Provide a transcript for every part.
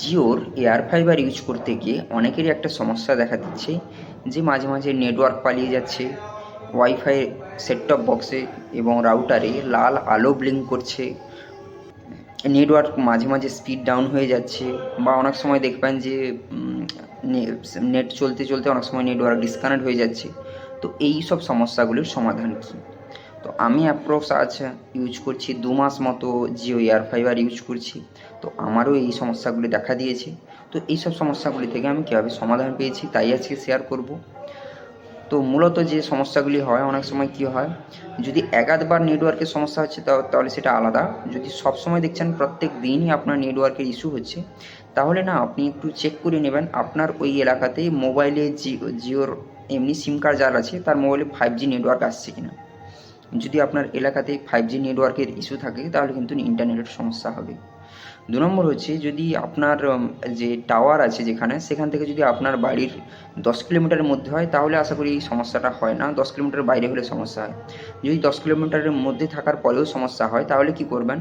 জিওর air fibre use করতে গিয়ে অনেকেরই একটা সমস্যা দেখা দিচ্ছে, যে মাঝে মাঝে নেটওয়ার্ক পালিয়ে যাচ্ছে, ওয়াইফাই সেটটপ বক্সে এবং রাউটারে লাল আলো ব্লিঙ্ক করছে, নেটওয়ার্ক মাঝে মাঝে স্পিড ডাউন হয়ে যাচ্ছে বা অনেক সময় দেখবেন যে নেট চলতে চলতে অনেক সময় নেটওয়ার্ক ডিসকানেক্ট হয়ে যাচ্ছে। তো এই সব সমস্যাগুলির সমাধান কী? তো আমি অ্যাপ্রক্স আজ ইউজ করছি দু মাস মতো জিও এয়ার ফাইবার ইউজ করছি। তো আমারও এই সমস্যাগুলি দেখা দিয়েছে। তো এই সব সমস্যাগুলি থেকে আমি কীভাবে সমাধান পেয়েছি তাই আজকে শেয়ার করব। তো মূলত যে সমস্যাগুলি হয়, অনেক সময় কি হয়, যদি একাধবার নেটওয়ার্কের সমস্যা হচ্ছে তাহলে সেটা আলাদা। যদি সব সময় দেখছেন প্রত্যেক দিনই আপনার নেটওয়ার্কের ইস্যু হচ্ছে, তাহলে না আপনি একটু চেক করে নেবেন আপনার ওই এলাকাতে মোবাইলে জিও জিওর এমনি সিম কার্ড যার আছে, তার মোবাইলে ফাইভ জি নেটওয়ার্ক আসছে কিনা। যদি আপনার এলাকাতে ফাইভ জি নেটওয়ার্কের ইস্যু থাকে, তাহলে কিন্তু ইন্টারনেটের সমস্যা হবে। দু নম্বর হচ্ছে, যদি আপনার যে টাওয়ার আছে যেখানে, সেখান থেকে যদি আপনার বাড়ির দশ কিলোমিটারের মধ্যে হয়, তাহলে আশা করি এই সমস্যাটা হয় না। দশ কিলোমিটার বাইরে হলে সমস্যা হয়। যদি দশ কিলোমিটারের মধ্যে থাকার পরেও সমস্যা হয়, তাহলে কি করবেন?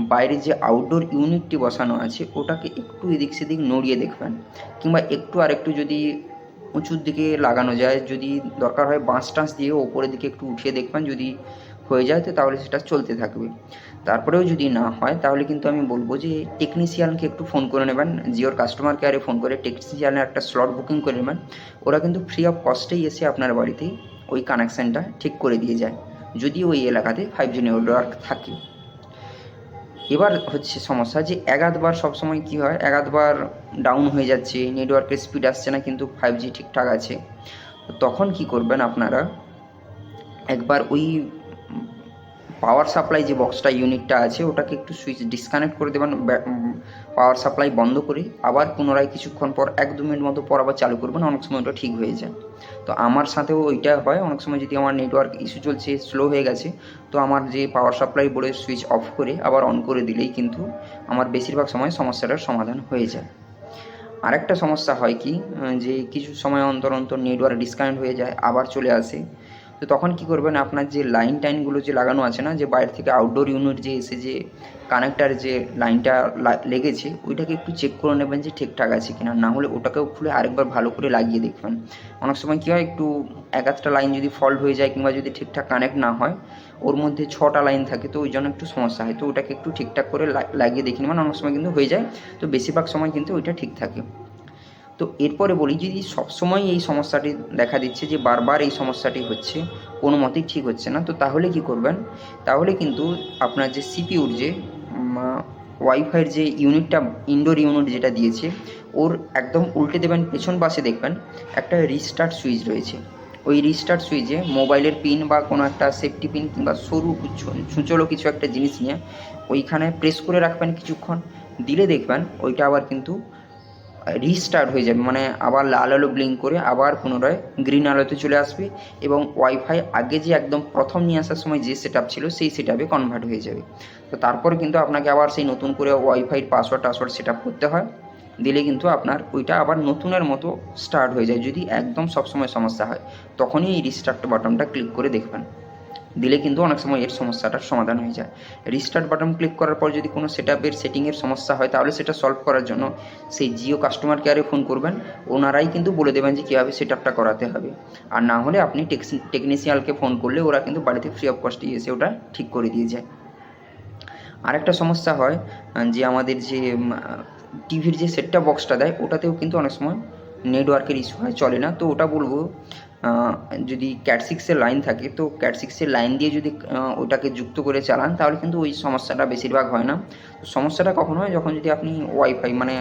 বাইরে যে আউটডোর ইউনিটটি বসানো আছে, ওটাকে একটু এদিক সেদিক নড়িয়ে দেখবেন। কিংবা একটু আর একটু যদি উঁচুর দিকে লাগানো যায়। যদি দরকার হয় বাঁশ টাঁশ দিয়ে ওপরের দিকে একটু উঠিয়ে দেখবেন, যদি হয়ে যায় তো তাহলে সেটা চলতে থাকবে। তারপরেও যদি না হয়, তাহলে কিন্তু আমি বলব যে টেকনিশিয়ানকে একটু ফোন করে নেবেন। জিওর কাস্টমার কেয়ারে ফোন করে টেকনিশিয়ানের একটা স্লট বুকিং করে নেবেন। ওরা কিন্তু ফ্রি অফ কস্টেই এসে আপনার বাড়িতে ওই কানেকশানটা ঠিক করে দিয়ে যায়। যদি ওই এলাকাতে ফাইভ জি নেটওয়ার্ক থাকে। এবার হচ্ছে সমস্যা যে একাধবার সবসময় কী হয়, একাধবার ডাউন হয়ে যাচ্ছে নেটওয়ার্কের স্পিড আসছে না, কিন্তু ফাইভ জি ঠিকঠাক আছে। তখন কি করবেন আপনারা? একবার ওই পাওয়ার সাপ্লাই যে বক্সটা ইউনিটটা আছে, ওটাকে একটু সুইচ ডিসকানেক্ট করে দেবেন পাওয়ার সাপ্লাই বন্ধ করে, আবার পুনরায় কিছুক্ষণ পর, এক দু মিনিট মতো পর আবার চালু করবেন, অনেক সময় ওটা ঠিক হয়ে যায়। তো আমার সাথেও ওইটা হয়, অনেক সময় যদি আমার নেটওয়ার্ক ইস্যু চলছে স্লো হয়ে গেছে, তো আমার যে পাওয়ার সাপ্লাই বোর্ডের সুইচ অফ করে, আবার অন করে দিলেই কিন্তু আমার বেশিরভাগ সময় সমস্যাটার সমাধান হয়ে যায়। আরেকটা সমস্যা হয় কি যে কিছু সময় অন্তর অন্তর নেটওয়ার্ক ডিসকানেক্ট হয়ে যায়, আবার চলে আসে। তো তখন কি করবেন, আপনার যে লাইন টাইনগুলো যে লাগানো আছে না, যে বাইরে থেকে আউটডোর ইউনিট যে এসে যে কানেক্টার যে লাইনটা লেগেছে, ওইটাকে একটু চেক করে নেবেন যে ঠিকঠাক আছে কিনা। না হলে ওটাকেও খুলে আরেকবার ভালো করে লাগিয়ে দেখবেন। অনেক সময় কী হয়, একটু এক আধটা লাইন যদি ফল্ট হয়ে যায় কিংবা যদি ঠিকঠাক কানেক্ট না হয়, ওর মধ্যে ছটা লাইন থাকে, তো ওই জন্য একটু সমস্যা হয়। তো ওটাকে একটু ঠিকঠাক করে লাগিয়ে দেখে নেবেন। অনেক সময় কিন্তু হয়ে যায়, তো বেশিরভাগ সময় কিন্তু ওইটা ঠিক থাকে। তো এরপরে বলি যদি সবসময় এই সমস্যাটি দেখা দিচ্ছে যে বারবার এই সমস্যাটি হচ্ছে, কোনো মতেই ঠিক হচ্ছে না। তো তাহলে কি করবেন? তাহলে কিন্তু আপনার যে সিপিউর যে ওয়াইফাইয়ের যে ইউনিটটা, ইনডোর ইউনিট যেটা দিয়েছে, ওর একদম উল্টে দেবেন, পেছন পাশে দেখবেন একটা রিস্টার্ট সুইচ রয়েছে। ওই রিস্টার্ট সুইচে মোবাইলের পিন বা কোনো একটা সেফটি পিন কিংবা সরু ছুঁচলো কিছু একটা জিনিস নিয়ে ওইখানে প্রেস করে রাখবেন কিছুক্ষণ। দিলে দেখবেন ওইটা আবার কিন্তু রিস্টার্ট হয়ে যাবে মানে আবার লাল আলো ব্লিঙ্ক করে আবার পুনরায় গ্রিন আলোতে চলে আসবে এবং ওয়াইফাই আগে যে একদম প্রথম নিয়ে আসার সময় যে সেট ছিল সেই সেট কনভার্ট হয়ে যাবে। তো তারপরে কিন্তু আপনাকে আবার সেই নতুন করে ওয়াইফাইয়ের পাসওয়ার্ড টাসওয়ার্ড সেট করতে হয়, দিলে কিন্তু আপনার ওইটা আবার নতুনের মতো স্টার্ট হয়ে যায় যদি একদম সবসময় সমস্যা হয়। তখনই এই রিস্টার্ট বাটনটা ক্লিক করে দেখবেন। দিলে কিন্তু অনেক সময় এর সমস্যাটার সমাধান হয়ে যায়। রিস্টার্ট বাটন ক্লিক করার পর যদি কোনো সেট আপের সেটিংয়ের সমস্যা হয়, তাহলে সেটা সলভ করার জন্য সেই জিও কাস্টমার কেয়ারে ফোন করবেন। ওনারাই কিন্তু বলে দেবেন যে কীভাবে সেট আপটা করাতে হবে। আর না হলে আপনি টেকনিশিয়ানকে ফোন করলে ওরা কিন্তু বাড়িতে ফ্রি অফ কস্টে এসে ওটা ঠিক করে দিয়ে যায়। আরেকটা সমস্যা হয়, যে আমাদের যে টিভির যে সেটটা বক্সটা দেয়, ওটাতেও কিন্তু অনেক সময় নেটওয়ার্কের ইস্যু হয়, চলে না। তো ওটা বলব যদি ক্যাট সিক্সের লাইন থাকে, তো ক্যাট সিক্সের লাইন দিয়ে যদি ওটাকে যুক্ত করে চালান, তাহলে কিন্তু ওই সমস্যাটা বেশিরভাগ হয় না। তো সমস্যাটা কখন হয়? যখন যদি আপনি ওয়াইফাই মানে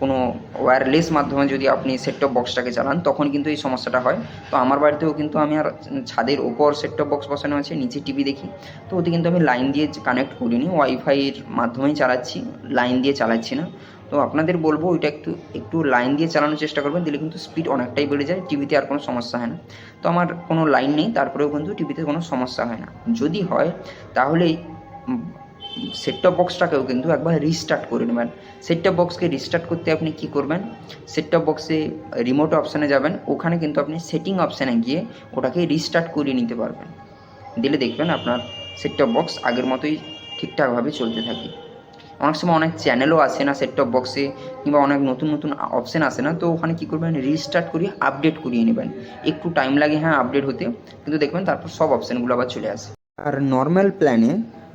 কোনো ওয়্যারলেস মাধ্যমে যদি আপনি সেটটপ বক্সটাকে চালান, তখন কিন্তু এই সমস্যাটা হয়। তো আমার বাড়িতেও কিন্তু আমি আর ছাদের ওপর সেটটপ বক্স বসানো আছে, নিচে টিভি দেখি। তো ওতে কিন্তু আমি লাইন দিয়ে কানেক্ট করিনি ওয়াইফাইয়ের মাধ্যমেই চালাচ্ছি লাইন দিয়ে চালাচ্ছি না। তো আপনাদের বলব ওইটা একটু একটু লাইন দিয়ে চালানোর চেষ্টা করবেন, দিলে কিন্তু স্পিড অনেকটাই বেড়ে যায় টিভিতে আর কোনো সমস্যা হয় না। তো আমার কোনো লাইন নেই, তারপরেও কিন্তু টিভিতে কোনো সমস্যা হয় না। যদি হয়, তাহলে সেটটপ বক্সটাকেও কিন্তু একবার রিস্টার্ট করে নেবেন। সেটটপ বক্সকে রিস্টার্ট করতে আপনি কি করবেন? সেটটপ বক্সে রিমোট অপশানে যাবেন, ওখানে কিন্তু আপনি সেটিং অপশানে গিয়ে ওটাকে রিস্টার্ট করিয়ে নিতে পারবেন। দিলে দেখবেন আপনার সেটটপ বক্স আগের মতোই ঠিকঠাকভাবে চলতে থাকে। অনেক সময় অনেক চ্যানেলও আসে না সেট টপ বক্সে কিংবা অনেক নতুন নতুন অপশান আসে না, তো ওখানে কী করবেন? রিস্টার্ট করিয়ে আপডেট করিয়ে নেবেন। একটু টাইম লাগে হ্যাঁ আপডেট হতে। কিন্তু দেখবেন তারপর সব অপশানগুলো আবার চলে আসে। আর নর্মাল প্ল্যানে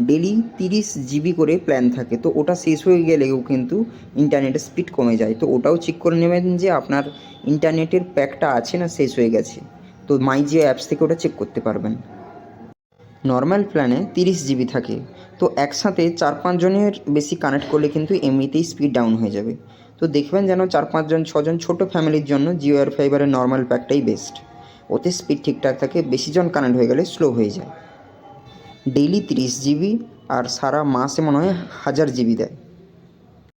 ডেলি তিরিশ জিবি করে প্ল্যান থাকে, তো ওটা শেষ হয়ে গেলেও কিন্তু ইন্টারনেটের স্পিড কমে যায়। তো ওটাও চেক করে নেবেন যে আপনার ইন্টারনেটের প্যাকটা আছে না শেষ হয়ে গেছে। তো মাই জিও অ্যাপস থেকে ওটা চেক করতে পারবেন। নর্মাল প্ল্যানে তিরিশ জিবি থাকে। তো একসাথে চার পাঁচজনের বেশি কানেক্ট করলে কিন্তু এমনিতেই স্পিড ডাউন হয়ে যাবে। তো দেখবেন যেন চার পাঁচজন ছজন ছোট ফ্যামিলির জন্য জিও এয়ার ফাইবারের নর্মাল প্যাকটাই বেস্ট ওতে স্পিড ঠিকঠাক থাকে বেশিজন কানেক্ট হয়ে গেলে স্লো হয়ে যায়। ডেইলি তিরিশ জিবি আর সারা মাসে মনে হয় হাজার জিবি দেয়।